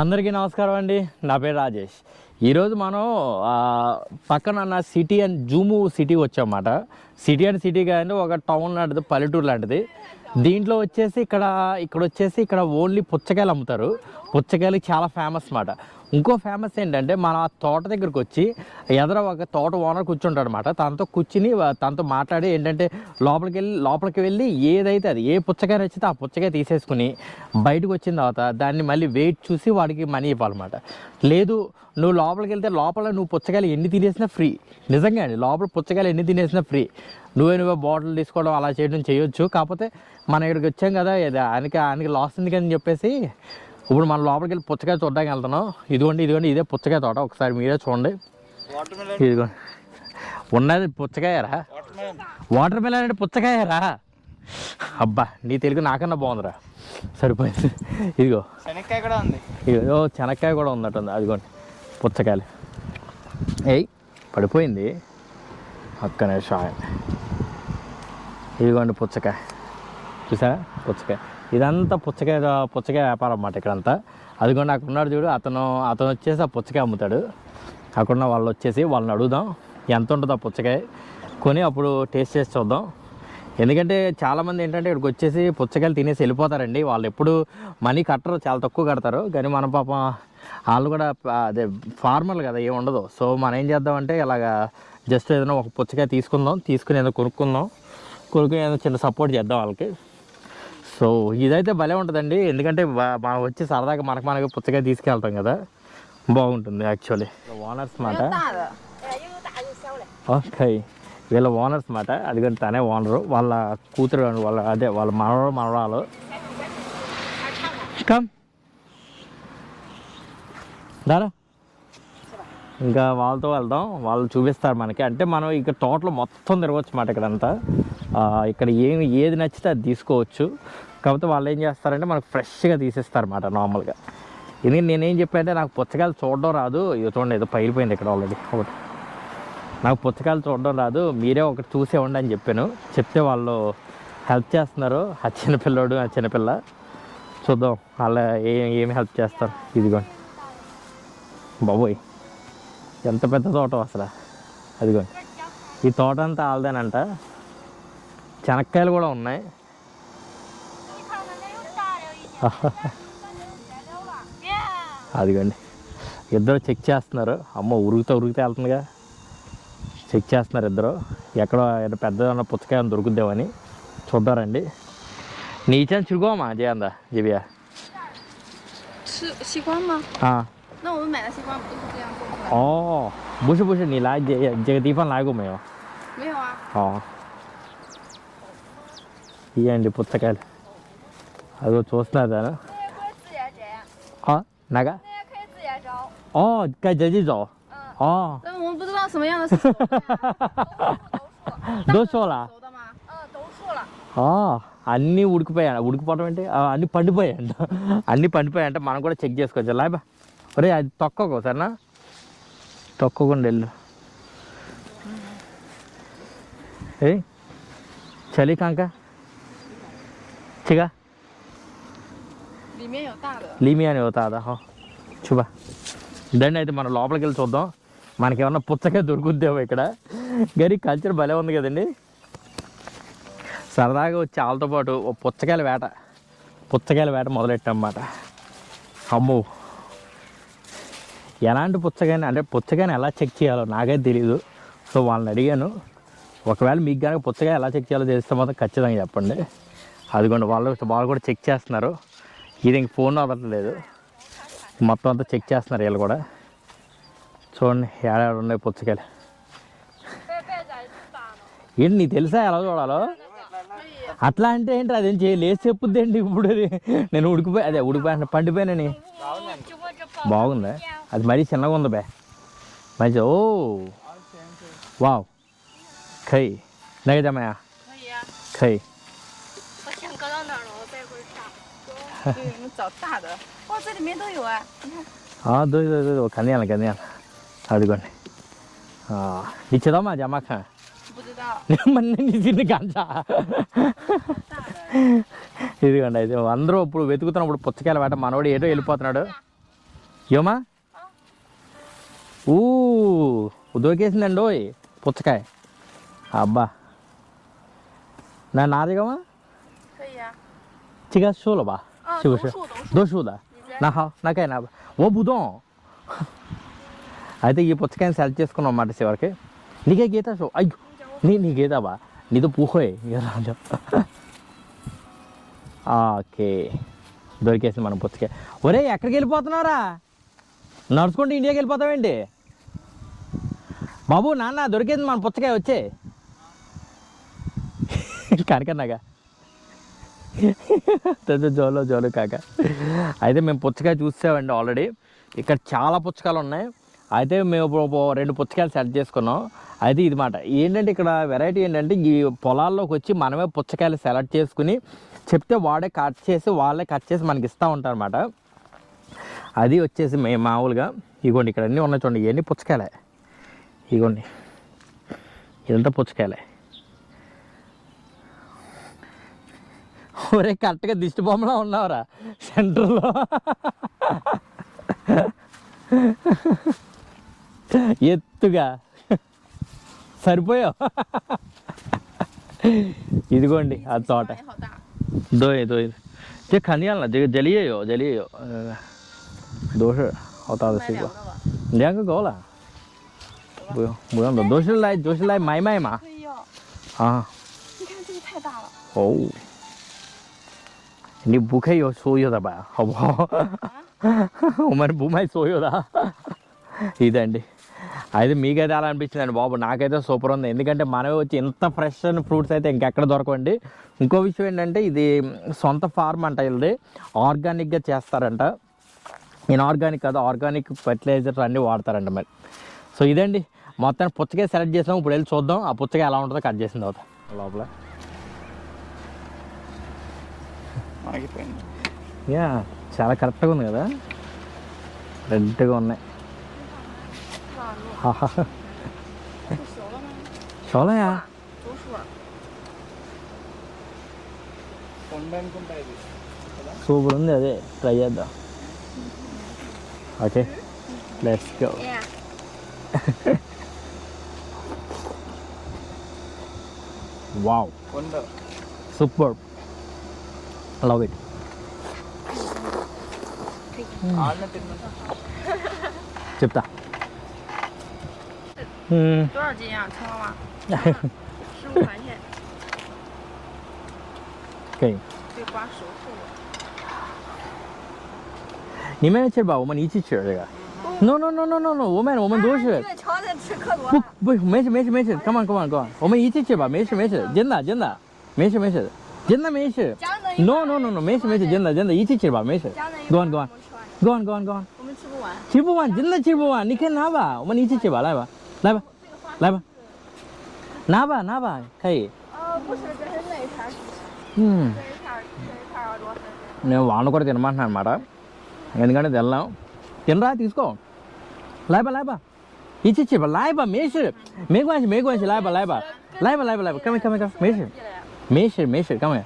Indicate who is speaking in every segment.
Speaker 1: అందరికీ నమస్కారం అండి. నా పేరు రాజేష్. ఈరోజు మనం పక్కన నా సిటీ అండ్ జూము సిటీ వచ్చామాట సిటీ అండ్ సిటీ కానీ ఒక టౌన్ లాంటిది పల్లెటూరు లాంటిది. దీంట్లో వచ్చేసి ఇక్కడ ఇక్కడ వచ్చేసి ఇక్కడ ఓన్లీ పుచ్చకాయలు అమ్ముతారు. పుచ్చకాయలు చాలా ఫేమస్ అనమాట ఇంకో ఫేమస్ ఏంటంటే మన తోట దగ్గరికి వచ్చి ఎదర ఒక తోట ఓనర్ కూర్చుంటాడు అనమాట తనతో కూర్చుని తనతో మాట్లాడి ఏంటంటే లోపలికి వెళ్ళి లోపలికి వెళ్ళి ఏదైతే అది ఏ పుచ్చకాయ నచ్చితే ఆ పుచ్చకాయ తీసేసుకుని బయటకు వచ్చిన తర్వాత దాన్ని మళ్ళీ వెయిట్ చూసి వాడికి మనీ ఇవ్వాలన్నమాట. లేదు నువ్వు లోపలికి వెళ్తే లోపల నువ్వు పుచ్చకాయలు ఎన్ని తినేసినా ఫ్రీ నిజంగా అండి లోపల పుచ్చకాయలు ఎన్ని తినేసినా ఫ్రీ నువ్వే నువ్వే బాటిల్ తీసుకోవడం అలా చేయడం చేయొచ్చు. కాకపోతే మనం ఇక్కడికి వచ్చాం కదా ఇది ఆయనకి ఆయనకి లాస్ ఉంది అని చెప్పేసి ఇప్పుడు మనం లోపలికి వెళ్ళి పుచ్చకాయ చూడడానికి వెళ్తున్నాం. ఇదిగోండి ఇదిగోండి ఇదే పుచ్చకాయ తోట. ఒకసారి మీరే చూడండి. ఇదిగోండి. ఉన్నది పుచ్చకాయరా? వాటర్ మిలన్ అంటే పుచ్చకాయరా? అబ్బా నీ తెలుగు నాకన్నా బాగుందిరా. సరిపోయింది. ఇదిగో.
Speaker 2: శనక్కాయ కూడా ఉంది.
Speaker 1: ఇదిగో శనక్కాయ కూడా ఉన్నట్టుంది. అదిగోండి పుచ్చకాయలు. ఏయ్ పడిపోయింది. ఒక్క నిమిషం ఇదిగోండి పుచ్చకాయ. చూసారా? పుచ్చకాయ. ఇదంతా పుచ్చకాయ పుచ్చకాయ వ్యాపారం అన్నమాట ఇక్కడంతా. అదిగోండి అక్కడ ఉన్నాడు చూడు అతను అతను వచ్చేసి ఆ పుచ్చకాయ అమ్ముతాడు. అక్కడున్న వాళ్ళు వచ్చేసి వాళ్ళని అడుగుదాం ఎంత ఉంటుంది ఆ పుచ్చకాయ? కొని అప్పుడు టేస్ట్ చేసి చూద్దాం. ఎందుకంటే చాలామంది ఏంటంటే ఇక్కడికి వచ్చేసి పుచ్చకాయలు తినేసి వెళ్ళిపోతారండి. వాళ్ళు ఎప్పుడు మనీ కట్టరు చాలా తక్కువ కడతారు. కానీ మన పాపం వాళ్ళు కూడా అదే ఫార్మల్ కదా ఏమి ఉండదు. సో మనం ఏం చేద్దామంటే ఇలాగా జస్ట్ ఏదైనా ఒక పుచ్చకాయ తీసుకుందాం తీసుకుని ఏదో కొనుక్కుందాం. కొనుక్కుని ఏదో చిన్న సపోర్ట్ చేద్దాం వాళ్ళకి. సో ఇదైతే భలే ఉంటుందండి. ఎందుకంటే మనం వచ్చి సరదాగా మనకు మనకి పుచ్చకాయ తీసుకెళ్తాం కదా. బాగుంటుంది యాక్చువల్లీ ఓనర్స్ మాట. ఓకే వీళ్ళ ఓనర్స్ మాట. అది తనే ఓనరు వాళ్ళ కూతురు వాళ్ళ అదే వాళ్ళ మనవడు మనవరాలు. కమ్ దారా. ఇంకా వాళ్ళతో వెళ్దాం. వాళ్ళు చూపిస్తారు మనకి. అంటే మనం ఇక్కడ తోటలో మొత్తం తిరగవచ్చు మాట ఇక్కడంతా. ఇక్కడ ఏమి ఏది నచ్చితే అది తీసుకోవచ్చు. కాకపోతే వాళ్ళు ఏం చేస్తారంటే మనకు ఫ్రెష్గా తీసేస్తారు అనమాట నార్మల్గా. ఇది నేనేం చెప్పానంటే నాకు పుచ్చకాయలు చూడడం రాదు. ఇది చూడండి ఏదో పగిలిపోయింది ఇక్కడ ఆల్రెడీ ఒకటి. నాకు పుచ్చకాయలు చూడడం రాదు. మీరే ఒకటి చూసేవ్వండి అని చెప్పాను. చెప్తే వాళ్ళు హెల్ప్ చేస్తున్నారు. ఆ చిన్నపిల్లోడు ఆ చిన్నపిల్ల. చూద్దాం. వాళ్ళ ఏ ఏమి హెల్ప్ చేస్తారు? ఇదిగోండి. బాబోయ్. ఎంత పెద్ద తోట అసలు? అదిగోండి ఈ తోట అంతా ఆల్దేనంట. చెనక్కాయలు కూడా ఉన్నాయి. అదిగోండి. ఇద్దరు చెక్ చేస్తున్నారు. అమ్మ ఉరుగుతా ఉరిగితే వెళ్తుందిగా. చెక్ చేస్తున్నారు ఇద్దరు. ఎక్కడ పెద్ద పుచ్చకాయ దొరుకుద్దామని. చూద్దారండి. నీచని చిరుగోమా జయందా జీవియా
Speaker 3: 那我们买的西瓜不都是这样做出来的？
Speaker 1: ఓ బుషు బుషు నీ లా జగ దీపం లాగు మేము
Speaker 3: 没有啊，
Speaker 1: ఆ. ఇవ్వండి పుచ్చకాయలు అదో చూస్తున్నారు దాని
Speaker 4: 那也可以自己摘，
Speaker 1: నాగా
Speaker 4: 那也可以自己摘。
Speaker 1: ఓ గా జల్దీ జో
Speaker 4: 嗯，
Speaker 1: ఓ
Speaker 3: 但我们不知道什么样的是熟的呀
Speaker 1: దో షోలా
Speaker 3: 熟的吗？
Speaker 4: 嗯，都熟了。
Speaker 1: ఆ, అన్నీ ఉడికిపోయాయి ఉడికిపోవడం ఏంటి ఆ, అన్నీ పండిపోయాయంట అన్నీ పండిపోయాయంట మనం కూడా చెక్ చేసుకోవచ్చు లాబా ఒరే అది తొక్కకు సరేనా? తొక్కకుండా వెళ్ళు. ఏ చలి కాంక? చిగా? లీమియా అని అవుతాదా? హో చూబా దండి అయితే మనం లోపలికి వెళ్ళి చూద్దాం. మనకేమన్నా పుచ్చకే దొరుకుద్దేమో ఇక్కడ. గరి కల్చర్ భలే ఉంది కదండి. సరదాగా వచ్చి వాళ్ళతో పాటు పుచ్చకాయల వేట. పుచ్చకాయల వేట మొదలెట్టమాట అమ్మో. ఎలాంటి పుచ్చకాయని అంటే పుచ్చకాయని ఎలా చెక్ చేయాలో నాకైతే తెలియదు సో వాళ్ళని అడిగాను. ఒకవేళ మీకు కనుక పుచ్చకాయ ఎలా చెక్ చేయాలో తెలిస్తే మాత్రం ఖచ్చితంగా చెప్పండి. అదిగోండి వాళ్ళు వాళ్ళు కూడా చెక్ చేస్తున్నారు. ఇది ఇంక ఫోన్ అవ్వట్లేదు మొత్తం అంతా చెక్ చేస్తున్నారు వీళ్ళు కూడా. చూడండి ఏడాడు ఉన్నాయి పుచ్చకాయలు. ఏంటి నీకు తెలుసా ఎలా చూడాలో? అట్లా అంటే ఏంటి అదేం చేయలేదు చెప్పుద్ది అండి ఇప్పుడు? నేను ఉడికిపోయి అదే ఉడికిపోయాను పండిపోయానని. బాగుందా అది మరీ చిన్నగా ఉంది బే మంచి ఓ వావ్ ఖై నగదమ్మయ్య
Speaker 3: 可以啊，
Speaker 1: ఖై
Speaker 4: 我先搁到那儿了，我待会儿炸。
Speaker 3: 对，我们找大的。哇，这里面都有啊！你看，
Speaker 1: దో దో దో కందియాల కందియాల అదిగోండి ఇచ్చేదామా జమాఖ
Speaker 3: 不知道
Speaker 1: మన నీ తిని కంచా
Speaker 3: 大的。
Speaker 1: ఇదిగోండి అయితే అందరూ ఇప్పుడు వెతుకుతున్నప్పుడు పుచ్చకాయల వేట మనోడు ఏటో వెళ్ళిపోతున్నాడు ఏమా ఊ దొరికేసిందండి ఓయ్ పుచ్చకాయ అబ్బా నా నాదిగమా చిగా షూల బా షూ షూ దోషూదా నా హా నాకై నా ఓ బుధం అయితే ఈ పుచ్చకాయని సెలెక్ట్ చేసుకున్నాం అన్నమాట చివరికి నీకే గీత షో అయ్యో నీ నీ గీత బా నీతో పూహోయ్ రాజు ఓకే దొరికేసింది మనం పుచ్చకాయ ఒరే ఎక్కడికి వెళ్ళిపోతున్నారా నడుచుకుంటూ ఇండియాకి వెళ్ళిపోతావేంటి? బాబు నాన్న దొరికేది మన పుచ్చకాయ వచ్చే. కనకన్నాగా. జోలో జోలు కాక. అయితే మేము పుచ్చకాయ చూసామండి ఆల్రెడీ ఇక్కడ చాలా పుచ్చకాయలు ఉన్నాయి. అయితే మేము ఇప్పుడు రెండు పుచ్చకాయలు సెట్ చేసుకున్నాం. అయితే ఇది మాట ఏంటంటే ఇక్కడ వెరైటీ ఏంటంటే ఈ పొలాల్లోకి వచ్చి మనమే పుచ్చకాయలు సెలెక్ట్ చేసుకుని చెప్తే వాడే కట్ చేసి వాళ్ళే కట్ చేసి మనకి ఇస్తూ ఉంటారన్నమాట అది వచ్చేసి మేము మామూలుగా ఇగోండి ఇక్కడ అన్నీ ఉన్నాయి చూడండి ఇవన్నీ పుచ్చకాయలే. ఇగోండి. ఇదంతా పుచ్చకాయలే. ఒరే కరెక్ట్గా దిష్టి బొమ్మలో ఉన్నావురా సెంటర్లో. ఎత్తుగా. సరిపోయావు. ఇదిగోండి ఆ తోట. దోయ్ దోయ్. జ జలియో జలియో 都是好大的
Speaker 3: 买
Speaker 1: 水果
Speaker 3: 两，个吧。
Speaker 1: 两个够了，不用不用的，都是来都是来买卖嘛，
Speaker 3: 可以呀、
Speaker 1: 啊，
Speaker 3: 你看这个太大了。
Speaker 1: 哦，你不可以有所有的吧，好不好？我们不卖所有的，ఇదండి అయితే మీకైతే అలా అనిపించిందండి బాబు నాకైతే సూపర్ ఉంది ఎందుకంటే మనమే వచ్చి ఇంత ఫ్రెష్ అయిన ఫ్రూట్స్ అయితే ఇంకెక్కడ దొరకండి ఇంకో విషయం ఏంటంటే ఇది సొంత ఫార్మ్ అంట ఇది ఆర్గానిక్గా చేస్తారంట ఇన్ఆర్గానిక్ కాదు ఆర్గానిక్ ఫెర్టిలైజర్ అన్నీ వాడతారంట మరి. సో ఇదండి మొత్తాన్ని పుచ్చకే సెలెక్ట్ చేసాం ఇప్పుడు వెళ్ళి చూద్దాం ఆ పుచ్చకాయ ఎలా ఉంటుందో కట్ చేసిన తర్వాత. లోపల. యా చాలా కరెక్ట్గా ఉంది కదా? రెడ్గా ఉన్నాయి.
Speaker 2: షోలయా?
Speaker 1: సూపర్ ఉంది అదే ట్రై చేద్దాం. Okay let's go
Speaker 3: Yeah.
Speaker 1: Wow
Speaker 2: కొండ
Speaker 1: సూపర్ లవ్ ఇట్
Speaker 2: ఆడిన తిన్నా
Speaker 1: చెప్తా మ్మ్.
Speaker 3: 多少斤呀、称了吗？十五块钱，
Speaker 1: 可以
Speaker 3: 被刮熟透了。
Speaker 1: 你们吃吧，我们一起吃这个。No no no no no no，我们我们都是。
Speaker 4: 这个瞧着吃可多
Speaker 1: 不。不没事没事没事，Come on come on come on，我们一起吃吧，没事没事，真的真的，没事没事，真的没事。No no no no，没事没事，真的真的，一起吃吧，没事。Go on go on go on go on go on，
Speaker 3: 我们吃不完。
Speaker 1: 吃不完真的吃不完，你可以拿吧，我们一起吃吧，来吧。来吧来吧，拿吧拿吧，可以。
Speaker 4: 呃，不是，这是那一片儿，
Speaker 1: 嗯。
Speaker 4: 这一片儿，这一片儿耳朵
Speaker 1: ఎందుకంటే తెల్లం. తినరా తీసుకో. లాయబా లాయబా ఇచ్చి ఇచ్చి లాయబా మేషు. మేకు మేఘవాసి లాయబా లాయబా లాయబా లాయబా లాయబా కమే కమే కమే మేషు. మేషు మేషు. కమే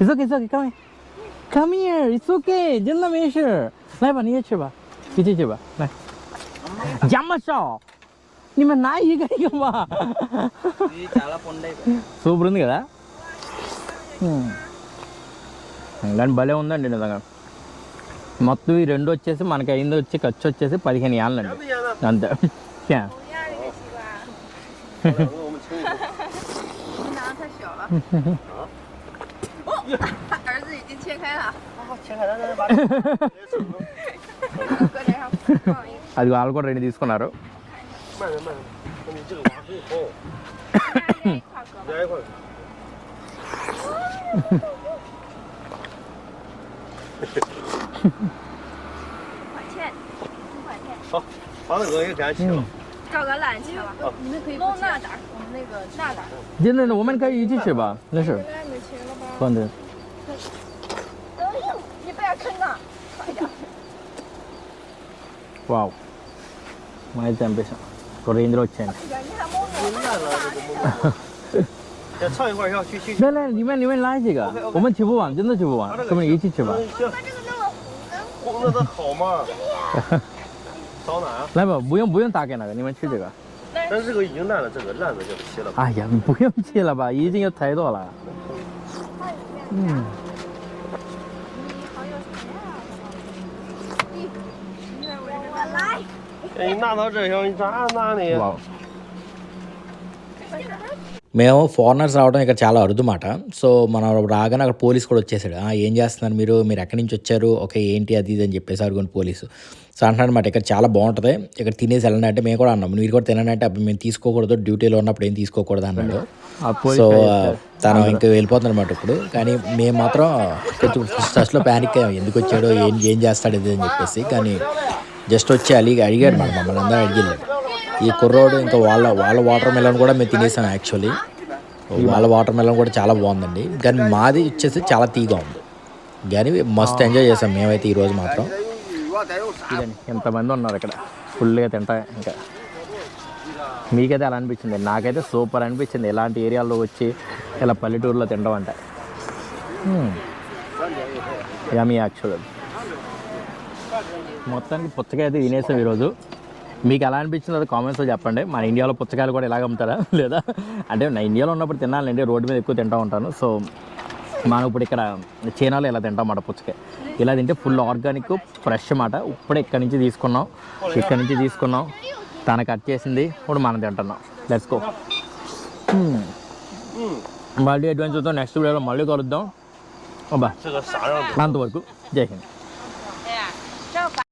Speaker 1: ఇట్స్ ఓకే ఇట్స్ ఓకే కమే కమ్ హియర్ ఇట్స్ ఓకే జిన్న మేషు. లాయబా నీ ఇచ్చేబా ఇచ్చి ఇచ్చేబా జమ్మషా నిమ్మ నాయి
Speaker 2: కడిగమ్మా చాలా
Speaker 1: సూపర్ ఉంది కదా. దాని భలే ఉందండి నిజంగా. మొత్తం ఈ రెండు వచ్చేసి మనకి అయింది వచ్చి ఖర్చు వచ్చేసి పదిహేను వేళ్ళను అంత. అది వాళ్ళు కూడా రెండు తీసుకున్నారు.
Speaker 5: 好，黄大哥也给俺了。
Speaker 4: 找个懒去。
Speaker 3: 你们可以
Speaker 4: 弄那点，
Speaker 3: 我们那个那点儿。
Speaker 1: 真，我们可以一起去吧？那是。
Speaker 3: 好的。你不要坑
Speaker 1: 啊！哇
Speaker 4: 哦，我还真不
Speaker 1: 想。搞得人都要钱。
Speaker 4: 你还蒙
Speaker 5: 着。唱 一会儿要去去。
Speaker 1: 来来，你们你们来几个？我们吃不完，真的吃不完，我们一起吃吧。
Speaker 5: 红的它好嘛？烧哪啊？
Speaker 1: 来吧，不用不用打给那个，你们吃这个。
Speaker 5: 但是这个已经烂了，这个烂的就切了。
Speaker 1: 哎呀，不用切了吧，已经有太多了。嗯，
Speaker 4: 我来。
Speaker 5: 哎，你拿到这行，你咋拿的.
Speaker 1: మేము ఫారినర్స్ రావడం ఇక్కడ చాలా అరుదుమాట. సో మనం రాగానే అక్కడ పోలీస్ కూడా వచ్చేసాడు. "ఆ, ఏం చేస్తున్నారు మీరు? మీరు ఎక్కడి నుంచి వచ్చారు? ఓకే ఏంటి అది ఇది అని చెప్పేసి అడుగుని పోలీసు. సో అంటున్నాడు అనమాట ఇక్కడ చాలా బాగుంటుంది. ఇక్కడ తినేసి వెళ్ళండి అంటే మేము కూడా అన్నాం. మీరు కూడా తినండి అంటే అప్పుడు మేము తీసుకోకూడదు. డ్యూటీలో ఉన్నప్పుడు ఏం తీసుకోకూడదు అన్నాడు. సో తను ఇంకా వెళ్ళిపోతుంది అనమాట ఇప్పుడు. కానీ మేము మాత్రం కొంచెం ఫస్ట్లో ప్యానిక్ అయ్యాం. ఎందుకు వచ్చాడో? ఏం ఏం చేస్తాడు ఇది? అని చెప్పేసి. కానీ జస్ట్ వచ్చి అలిగి అడిగాడు మాట మమ్మల్ని అందరూ అడిగాడు ఈ కుర్రోడు ఇంకా వాళ్ళ వాళ్ళ వాటర్ మెలన్ కూడా మేము తినేసాం యాక్చువల్లీ వాళ్ళ వాటర్ మెలన్ కూడా చాలా బాగుందండి. కానీ మాది వచ్చేసి చాలా తీగా ఉంది. కానీ మస్తు ఎంజాయ్ చేసాం మేమైతే ఈరోజు మాత్రం. ఎంతమంది ఉన్నారు ఇక్కడ. ఫుల్గా తింటా ఇంకా. మీకైతే ఎలా అనిపించింది. నాకైతే సూపర్ అనిపించింది. ఎలాంటి ఏరియాలో వచ్చి ఇలా పల్లెటూరులో తినడం అంటే. యమీ యాక్చువల్ మొత్తానికి పుచ్చకాయ అయితే తినేసాం ఈరోజు. మీకు ఎలా అనిపించింది అది కామెంట్స్లో చెప్పండి. మన ఇండియాలో పుచ్చకాయలు కూడా ఇలాగ అమ్ముతారా? లేదా? అంటే నేను ఇండియాలో ఉన్నప్పుడు తినాలండి. రోడ్డు మీద ఎక్కువ తింటూ ఉంటాను. సో మనం ఇప్పుడు ఇక్కడ చైనాలో ఇలా తింటాం అన్నమాట పుచ్చకాయ. ఇలా తింటే ఫుల్ ఆర్గానిక్ ఫ్రెష్ అన్నమాట. ఇప్పుడే ఇక్కడి నుంచి తీసుకున్నాం. ఇక్కడి నుంచి తీసుకున్నాం. తన కట్ చేసింది. ఇప్పుడు మనం తింటున్నాం. Let's go hmm. మళ్ళీ అడ్వెంచర్తో నెక్స్ట్ వీడియోలో మళ్ళీ కలుద్దాం. అంతవరకు. జై హింద్.